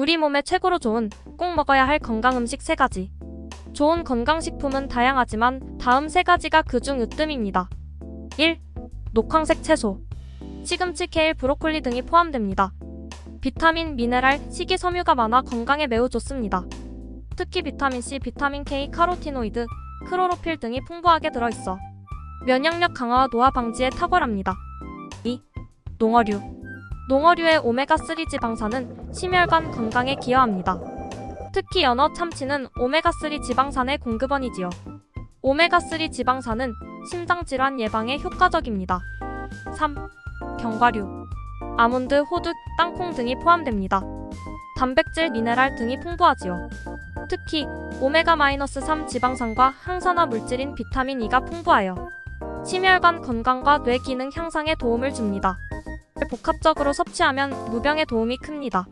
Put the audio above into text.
우리 몸에 최고로 좋은 꼭 먹어야 할 건강 음식 3가지. 좋은 건강식품은 다양하지만 다음 3가지가 그중 으뜸입니다. 1. 녹황색 채소. 시금치, 케일, 브로콜리 등이 포함됩니다. 비타민, 미네랄, 식이섬유가 많아 건강에 매우 좋습니다. 특히 비타민 C, 비타민 K, 카로티노이드, 크로로필 등이 풍부하게 들어있어 면역력 강화와 노화 방지에 탁월합니다. 2. 농어류. 농어류의 오메가3 지방산은 심혈관 건강에 기여합니다. 특히 연어, 참치는 오메가3 지방산의 공급원이지요. 오메가3 지방산은 심장질환 예방에 효과적입니다. 3. 견과류. 아몬드, 호두, 땅콩 등이 포함됩니다. 단백질, 미네랄 등이 풍부하지요. 특히 오메가-3 지방산과 항산화 물질인 비타민 E가 풍부하여 심혈관 건강과 뇌 기능 향상에 도움을 줍니다. 복합적으로 섭취하면 무병에 도움이 큽니다.